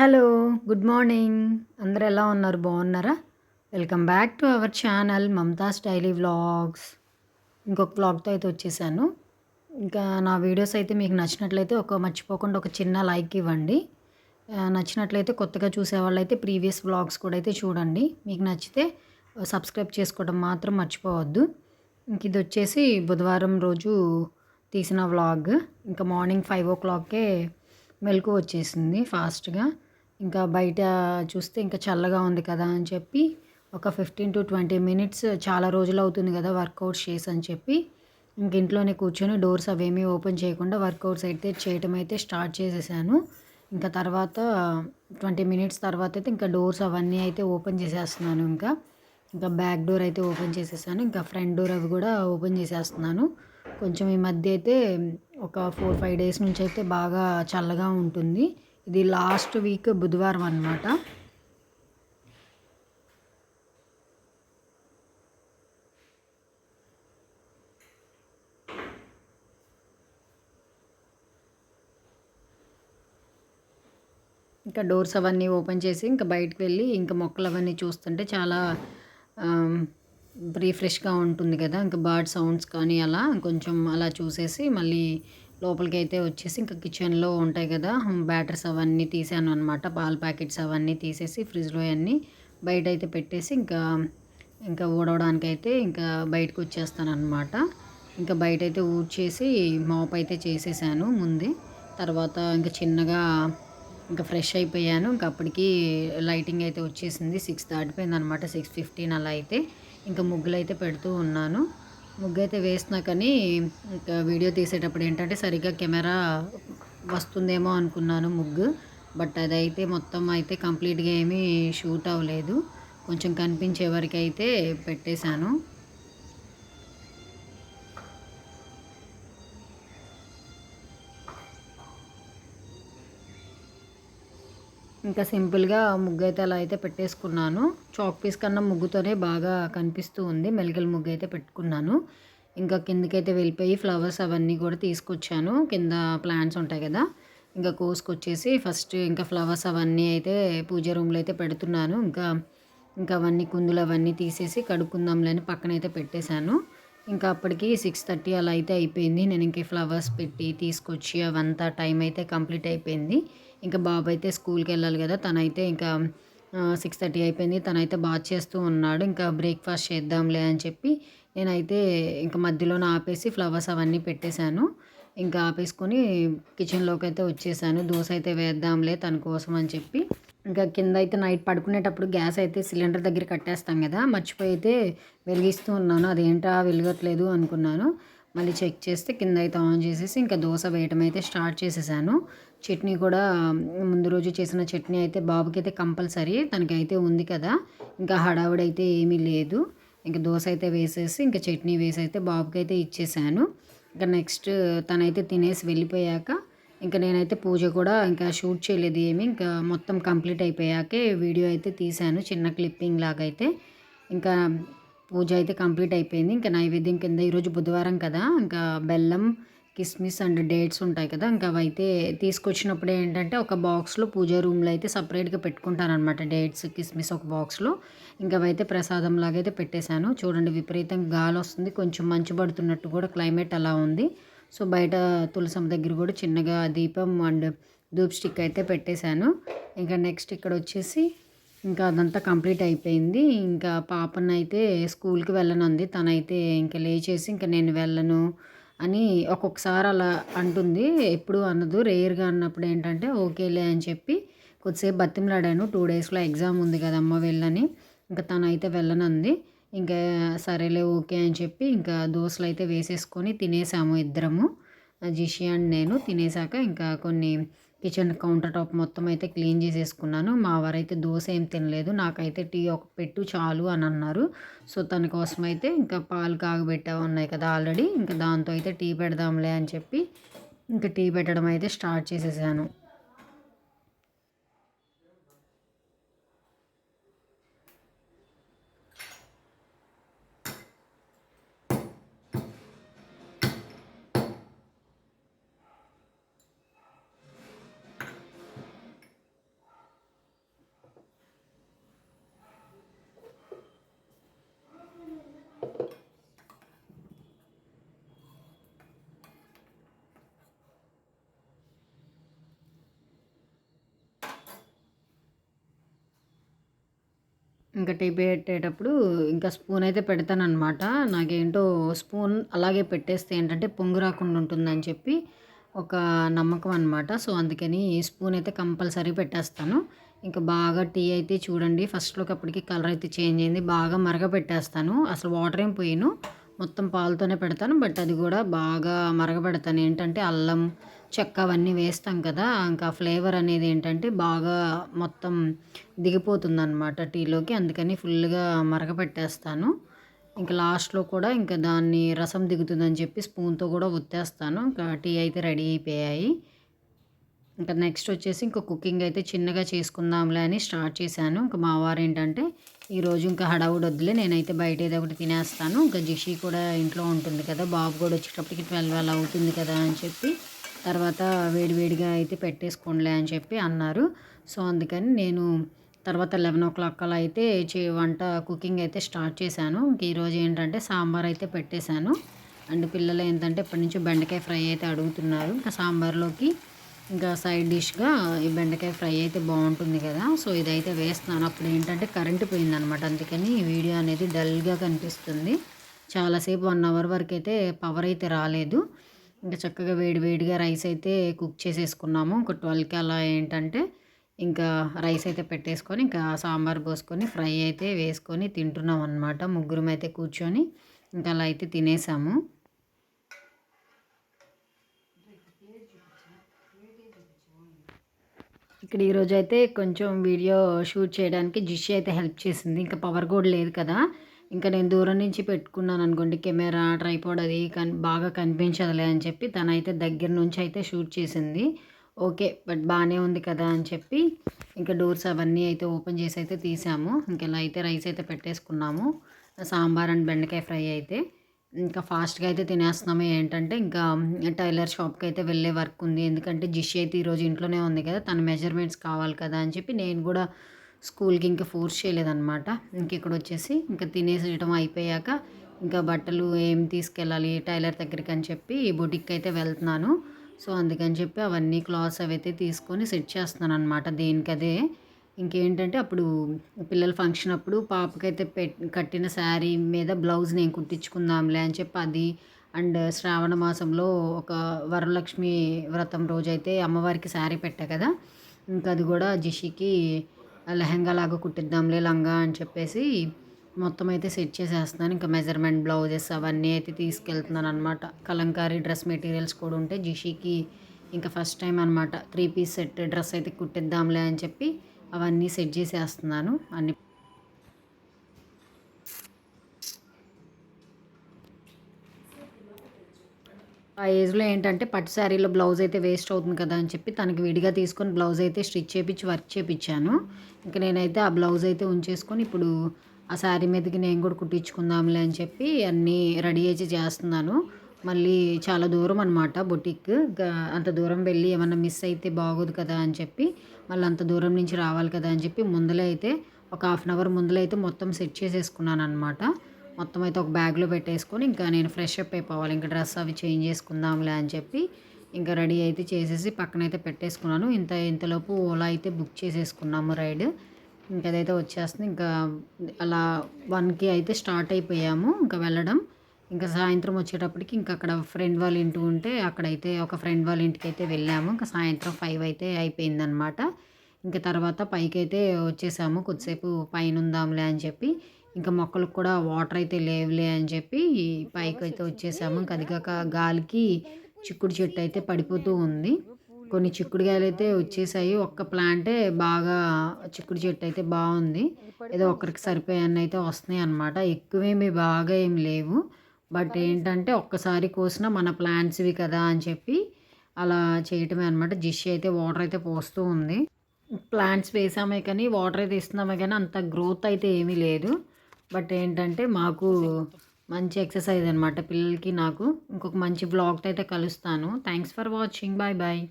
Hello good morning. అందరు ఎలా ఉన్నారు? బాగున్నారా? Welcome back to our channel Mamata స్టైలీ vlogs. ఇంకొక వ్లాగ్తో అయితే వచ్చేసాను. ఇంకా నా వీడియోస్ అయితే మీకు నచ్చినట్లయితే ఒక మర్చిపోకుండా ఒక చిన్న లైక్ ఇవ్వండి. నచ్చినట్లయితే కొత్తగా చూసేవాళ్ళు అయితే ప్రీవియస్ వ్లాగ్స్ కూడా అయితే చూడండి. మీకు నచ్చితే సబ్స్క్రైబ్ చేసుకోవడం మాత్రం మర్చిపోవద్దు. ఇంక ఇది వచ్చేసి బుధవారం రోజు తీసిన వ్లాగ్. ఇంకా మార్నింగ్ ఫైవ్ ఓ క్లాక్కే మెలకు వచ్చేసింది ఫాస్ట్గా. ఇంకా బయట చూస్తే ఇంకా చల్లగా ఉంది కదా అని చెప్పి ఒక ఫిఫ్టీన్ టు ట్వంటీ మినిట్స్ చాలా రోజులు అవుతుంది కదా వర్కౌట్స్ చేసి అని చెప్పి. ఇంక ఇంట్లోనే కూర్చొని డోర్స్ అవేమీ ఓపెన్ చేయకుండా వర్కౌట్స్ అయితే చేయటం అయితే స్టార్ట్ చేసేసాను. ఇంకా తర్వాత ట్వంటీ మినిట్స్ తర్వాత అయితే ఇంకా డోర్స్ అవన్నీ అయితే ఓపెన్ చేసేస్తున్నాను ఇంకా. ఇంకా బ్యాక్ డోర్ అయితే ఓపెన్ చేసేసాను. ఇంకా ఫ్రంట్ డోర్ అవి కూడా ఓపెన్ చేసేస్తున్నాను. కొంచెం ఈ మధ్య అయితే ఒక ఫోర్ ఫైవ్ డేస్ నుంచి అయితే బాగా చల్లగా ఉంటుంది. ఇది లాస్ట్ వీక్ బుధవారం అనమాట ఇంకా డోర్స్ అవన్నీ ఓపెన్ చేసి ఇంకా బయటకు వెళ్ళి ఇంకా మొక్కలు అవన్నీ చూస్తుంటే చాలా రీఫ్రెష్గా ఉంటుంది కదా. ఇంకా బర్డ్ సౌండ్స్ కానీ అలా కొంచెం అలా చూసేసి మళ్ళీ లోపలికి అయితే వచ్చేసి ఇంకా కిచెన్లో ఉంటాయి కదా బ్యాటర్స్ అవన్నీ తీసాను అనమాట పాల ప్యాకెట్స్ అవన్నీ తీసేసి ఫ్రిడ్జ్లో అన్నీ బయట అయితే పెట్టేసి ఇంకా ఇంకా ఊడవడానికి అయితే ఇంకా బయటకు వచ్చేస్తాను అనమాట ఇంకా బయట అయితే ఊడ్చేసి మాప్ అయితే చేసేసాను ముందే. తర్వాత ఇంకా చిన్నగా ఇంకా ఫ్రెష్ అయిపోయాను. ఇంకా అప్పటికి లైటింగ్ అయితే వచ్చేసింది సిక్స్ దాటిపోయింది అనమాట సిక్స్ ఫిఫ్టీన్ అలా అయితే. ఇంకా ముగ్గులు అయితే పెడుతూ ఉన్నాను. ముగ్గు అయితే వేసినా కానీ ఇంకా వీడియో తీసేటప్పుడు ఏంటంటే సరిగ్గా కెమెరా వస్తుందేమో అనుకున్నాను ముగ్గు. బట్ అదైతే మొత్తం అయితే కంప్లీట్గా ఏమీ షూట్ అవ్వలేదు. కొంచెం కనిపించే వరకు అయితే పెట్టేశాను. ఇంకా సింపుల్గా ముగ్గు అయితే అలా అయితే పెట్టేసుకున్నాను. చాక్ పీస్ కన్నా ముగ్గుతోనే బాగా కనిపిస్తూ ఉంది. మెలికల ముగ్గు అయితే పెట్టుకున్నాను. ఇంకా కిందకైతే వెళ్ళిపోయి ఫ్లవర్స్ అవన్నీ కూడా తీసుకొచ్చాను. కింద ప్లాంట్స్ ఉంటాయి కదా ఇంకా కోసుకొచ్చేసి ఫస్ట్ ఇంకా ఫ్లవర్స్ అవన్నీ అయితే పూజ రూమ్లో అయితే పెడుతున్నాను. ఇంకా ఇంకా అవన్నీ కుందులు అవన్నీ తీసేసి కడుక్కుందాంలే అని పక్కన అయితే పెట్టేశాను. ఇంకా అప్పటికి సిక్స్ థర్టీ అలా అయితే అయిపోయింది. నేను ఇంక ఫ్లవర్స్ పెట్టి తీసుకొచ్చి అవంతా టైం అయితే కంప్లీట్ అయిపోయింది. ఇంకా బాబు అయితే స్కూల్కి వెళ్ళాలి కదా తనైతే ఇంకా సిక్స్ థర్టీ అయిపోయింది. తనైతే బాత్ చేస్తూ ఉన్నాడు. ఇంకా బ్రేక్ఫాస్ట్ చేద్దాంలే అని చెప్పి నేనైతే ఇంకా మధ్యలోనే ఆపేసి ఫ్లవర్స్ అవన్నీ పెట్టేశాను. ఇంకా ఆపేసుకొని కిచెన్లోకి అయితే వచ్చేసాను. దోశ అయితే వేద్దాంలే తన కోసం అని చెప్పి. ఇంకా కింద అయితే నైట్ పడుకునేటప్పుడు గ్యాస్ అయితే సిలిండర్ దగ్గర కట్టేస్తాం కదా మర్చిపోయి అయితే వెలిగిస్తూ ఉన్నాను. అదేంటా వెలగట్లేదు అనుకున్నాను. మళ్ళీ చెక్ చేస్తే కింద అయితే ఆన్ చేసేసి ఇంకా దోశ వేయటం అయితే స్టార్ట్ చేసేసాను. చట్నీ కూడా ముందు రోజు చేసిన చట్నీ అయితే బాబుకి అయితే కంపల్సరీ. తనకైతే ఉంది కదా. ఇంకా హడావుడి అయితే ఏమీ లేదు. ఇంకా దోశ అయితే వేసేసి ఇంకా చట్నీ వేసి అయితే బాబుకి అయితే ఇచ్చేసాను. ఇంకా నెక్స్ట్ తనైతే తినేసి వెళ్ళిపోయాక ఇంకా నేనైతే పూజ కూడా ఇంకా షూట్ చేయలేదు ఏమి. ఇంకా మొత్తం కంప్లీట్ అయిపోయాకే వీడియో అయితే తీశాను చిన్న క్లిప్పింగ్ లాగా అయితే ఇంకా పూజ అయితే కంప్లీట్ అయిపోయింది. ఇంకా నైవేద్యం కింద ఈరోజు బుధవారం కదా. ఇంకా బెల్లం కిస్మిస్ అండ్ డేట్స్ ఉంటాయి కదా. ఇంకా అవైతే తీసుకొచ్చినప్పుడు ఏంటంటే ఒక బాక్స్లో పూజ రూమ్లో అయితే సపరేట్గా పెట్టుకుంటాను అనమాట డేట్స్ కిస్మిస్ ఒక బాక్స్లో. ఇంకా అవైతే ప్రసాదం లాగైతే పెట్టేశాను. చూడండి విపరీతంగా గాలి వస్తుంది. కొంచెం మంచు పడుతున్నట్టు కూడా క్లైమేట్ అలా ఉంది. సో బయట తులసమ్మ దగ్గర కూడా చిన్నగా దీపం అండ్ ధూప్ స్టిక్ అయితే పెట్టేశాను. ఇంకా నెక్స్ట్ ఇక్కడ వచ్చేసి ఇంకా అదంతా కంప్లీట్ అయిపోయింది. ఇంకా పాపనైతే స్కూల్కి వెళ్ళనుంది. తనైతే ఇంకా లేచేసి ఇంకా నేను వెళ్ళను అని ఒక్కొక్కసారి అలా అంటుంది. ఎప్పుడు అనదు. రేర్గా అన్నప్పుడు ఏంటంటే ఓకేలే అని చెప్పి కొద్దిసేపు బతిమలాడాను. టూ డేస్లో ఎగ్జామ్ ఉంది కదమ్మ వెళ్ళని. ఇంకా తనైతే వెళ్ళనంది. ఇంకా సరేలే ఓకే అని చెప్పి ఇంకా దోశలు అయితే వేసేసుకొని తినేసాము ఇద్దరము. జిషి అండ్ నేను తినేసాక ఇంకా కొన్ని కిచెన్ కౌంటర్ టాప్ మొత్తం అయితే క్లీన్ చేసేసుకున్నాను. మా వారైతే దోశ ఏం తినలేదు. నాకైతే టీ ఒక పెట్టు చాలు అని అన్నారు. సో తన కోసం అయితే ఇంకా పాలు కాగబెట్టా ఉన్నాయి కదా ఆల్రెడీ. ఇంకా దాంతో అయితే టీ పెడదాంలే అని చెప్పి ఇంకా టీ పెట్టడం అయితే స్టార్ట్ చేసేసాను. ఇంకా టీ పెట్టేటప్పుడు ఇంకా స్పూన్ అయితే పెడతానమాట నాకేంటో స్పూన్ అలాగే పెట్టేస్తే ఏంటంటే పొంగు రాకుండా ఉంటుందని చెప్పి ఒక నమ్మకం అనమాట సో అందుకని స్పూన్ అయితే కంపల్సరీ పెట్టేస్తాను. ఇంకా బాగా టీ అయితే చూడండి. ఫస్ట్లోకి అప్పటికి కలర్ అయితే చేంజ్ అయింది. బాగా మరగ పెట్టేస్తాను అసలు వాటర్ ఏం పోయిను. మొత్తం పాలతోనే పెడతాను. బట్ అది కూడా బాగా మరగబెడతాను. ఏంటంటే అల్లం చెక్క అవన్నీ వేస్తాం కదా ఇంకా ఫ్లేవర్ అనేది ఏంటంటే బాగా మొత్తం దిగిపోతుంది అనమాట టీలోకి. అందుకని ఫుల్గా మరగపెట్టేస్తాను ఇంకా లాస్ట్లో కూడా ఇంకా దాన్ని రసం దిగుతుందని చెప్పి స్పూన్తో కూడా ఒత్తేస్తాను. ఇంకా టీ అయితే రెడీ అయిపోయాయి. ఇంకా నెక్స్ట్ వచ్చేసి ఇంకా కుకింగ్ అయితే చిన్నగా చేసుకుందాంలే అని స్టార్ట్ చేశాను. ఇంకా మా వారు ఏంటంటే ఈరోజు ఇంకా హడావుడు వద్దులే నేనైతే బయట ఏదో ఒకటి తినేస్తాను. ఇంకా జిషి కూడా ఇంట్లో ఉంటుంది కదా బాబు కూడా వచ్చేటప్పటికి ట్వెల్వ్ అలా అవుతుంది కదా అని చెప్పి తర్వాత వేడివేడిగా అయితే పెట్టేసుకోండిలే అని చెప్పి అన్నారు. సో అందుకని నేను తర్వాత లెవెన్ ఓ క్లాక్ అలా అయితే చే వంట కుకింగ్ అయితే స్టార్ట్ చేశాను. ఇంక ఈరోజు ఏంటంటే సాంబార్ అయితే పెట్టేశాను. అండ్ పిల్లలు ఏంటంటే ఇప్పటి నుంచి బెండకాయ ఫ్రై అయితే అడుగుతున్నారు. ఇంకా సాంబార్లోకి ఇంకా సైడ్ డిష్గా ఈ బెండకాయ ఫ్రై అయితే బాగుంటుంది కదా. సో ఇదైతే వేస్తున్నాను. అప్పుడు ఏంటంటే కరెంటు పోయిందనమాట. అందుకని వీడియో అనేది డల్గా కనిపిస్తుంది. చాలాసేపు వన్ అవర్ వరకు అయితే పవర్ అయితే రాలేదు. ఇంకా చక్కగా వేడి వేడిగా రైస్ అయితే కుక్ చేసేసుకున్నాము. ఒక ట్వెల్వ్కి అలా ఏంటంటే ఇంకా రైస్ అయితే పెట్టేసుకొని ఇంకా సాంబార్ పోసుకొని ఫ్రై అయితే వేసుకొని తింటున్నాం అనమాట ముగ్గురం అయితే కూర్చొని ఇంకా అలా అయితే తినేసాము. ఇక్కడ ఈరోజు అయితే కొంచెం వీడియో షూట్ చేయడానికి జిషి అయితే హెల్ప్ చేసింది. ఇంకా పవర్ కూడా లేదు కదా. ఇంకా నేను దూరం నుంచి పెట్టుకున్నాను అనుకోండి కెమెరా ట్రైపాడ్ అది కన్ బాగా కనిపించదులే అని చెప్పి తనైతే దగ్గర నుంచి అయితే షూట్ చేసింది. ఓకే బట్ బాగానే ఉంది కదా అని చెప్పి ఇంకా డోర్స్ అవన్నీ అయితే ఓపెన్ చేసి అయితే తీసాము. ఇంకెలా అయితే రైస్ అయితే పెట్టేసుకున్నాము. సాంబార్ అండ్ బెండకాయ ఫ్రై అయితే. ఇంకా ఫాస్ట్గా అయితే తినేస్తున్నాము. ఏంటంటే ఇంకా టైలర్ షాప్కి అయితే వెళ్ళే వర్క్ ఉంది. ఎందుకంటే జిషి అయితే ఈరోజు ఇంట్లోనే ఉంది కదా తన మెజర్మెంట్స్ కావాలి కదా అని చెప్పి నేను కూడా స్కూల్కి ఇంకా ఫోర్స్ చేయలేదన్నమాట. ఇంక ఇక్కడ వచ్చేసి ఇంకా తినేసేయడం అయిపోయాక ఇంకా బట్టలు ఏం తీసుకెళ్ళాలి టైలర్ దగ్గరికి అని చెప్పి బొటిక్ అయితే వెళ్తున్నాను. సో అందుకని చెప్పి అవన్నీ క్లాత్స్ అవైతే తీసుకొని సెట్ చేస్తున్నాను అనమాట దేనికదే ఇంకేంటంటే అప్పుడు పిల్లల ఫంక్షన్ అప్పుడు పాపకైతే పెట్ కట్టిన శారీ మీద బ్లౌజ్ నేను కుట్టించుకుందాంలే అని చెప్పి అది అండ్ శ్రావణ మాసంలో ఒక వరలక్ష్మి వ్రతం రోజైతే అమ్మవారికి శారీ పెట్టా కదా. ఇంకా అది కూడా జిషికి లెహంగా లాగా కుట్టిద్దాంలే లంగా అని చెప్పేసి మొత్తం అయితే సెట్ చేసేస్తున్నాను. ఇంకా మెజర్మెంట్ బ్లౌజెస్ అవన్నీ అయితే తీసుకెళ్తున్నాను అనమాట కలంకారీ డ్రెస్ మెటీరియల్స్ కూడా ఉంటే జిషికి ఇంకా ఫస్ట్ టైం అనమాట త్రీ పీస్ సెట్ డ్రెస్ అయితే కుట్టిద్దాంలే అని చెప్పి అవన్నీ సెట్ చేసేస్తున్నాను. అన్ని ఆ ఏజ్లో ఏంటంటే పట్టు శారీలో బ్లౌజ్ అయితే వేస్ట్ అవుతుంది కదా అని చెప్పి తనకి విడిగా తీసుకొని బ్లౌజ్ అయితే స్టిచ్ చేపించి వర్క్ చేపించాను ఇంకా నేనైతే ఆ బ్లౌజ్ అయితే ఉంచేసుకొని ఇప్పుడు ఆ శారీ మీదకి నేను కూడా కుట్టించుకుందాంలే అని చెప్పి అన్నీ రెడీ అయితే చేస్తున్నాను. మళ్ళీ చాలా దూరం అనమాట బొటిక్. అంత దూరం వెళ్ళి ఏమన్నా మిస్ అయితే బాగోదు కదా అని చెప్పి మళ్ళీ అంత దూరం నుంచి రావాలి కదా అని చెప్పి ముందలే అయితే ఒక హాఫ్ అన్ అవర్ ముందలే అయితే మొత్తం సెట్ చేసేసుకున్నాను అనమాట మొత్తం అయితే ఒక బ్యాగ్లో పెట్టేసుకొని ఇంకా నేను ఫ్రెష్ అప్ అయిపోవాలి ఇంకా డ్రెస్ అవి చేంజ్ చేసుకుందాంలే అని చెప్పి ఇంకా రెడీ అయితే చేసేసి పక్కన అయితే పెట్టేసుకున్నాను. ఇంత ఇంతలోపు ఓలా అయితే బుక్ చేసేసుకున్నాము రైడ్ ఇంకా అదైతే వచ్చేస్తుంది. ఇంకా అలా వన్కి అయితే స్టార్ట్ అయిపోయాము. ఇంకా వెళ్ళడం ఇంకా సాయంత్రం వచ్చేటప్పటికి ఇంకా అక్కడ ఫ్రెండ్ వాళ్ళ ఇంటి ఉంటే అక్కడైతే ఒక ఫ్రెండ్ వాళ్ళ ఇంటికి అయితే వెళ్ళాము. ఇంకా సాయంత్రం ఫైవ్ అయితే అయిపోయిందనమాట ఇంకా తర్వాత పైకి అయితే వచ్చేసాము. కొద్దిసేపు పైన ఉందాంలే అని చెప్పి ఇంకా మొక్కలకు కూడా వాటర్ అయితే లేవులే అని చెప్పి పైకి అయితే వచ్చేసాము. ఇంకా అది కాక గాలికి చిక్కుడు చెట్టు అయితే పడిపోతూ ఉంది. కొన్ని చిక్కుడుకాయలు అయితే వచ్చేసాయి. ఒక్క ప్లాంటే బాగా చిక్కుడు చెట్టు అయితే బాగుంది. ఏదో ఒక్కరికి సరిపోయాన్ని అయితే వస్తున్నాయి అనమాట ఎక్కువేమి బాగా ఏం లేవు. బట్ ఏంటంటే ఒక్కసారి కోసిన మన ప్లాంట్స్వి కదా అని చెప్పి అలా చేయటమే అనమాట జిష్ అయితే వాటర్ అయితే పోస్తూ ఉంది. ప్లాంట్స్ వేసామే కానీ వాటర్ అయితే ఇస్తున్నామే కానీ అంత గ్రోత్ అయితే ఏమీ లేదు. బట్ ఏంటంటే మాకు మంచి ఎక్సర్సైజ్ అనమాట పిల్లలకి నాకు. ఇంకొక మంచి బ్లాగ్తో అయితే కలుస్తాను. Thanks for watching. Bye bye.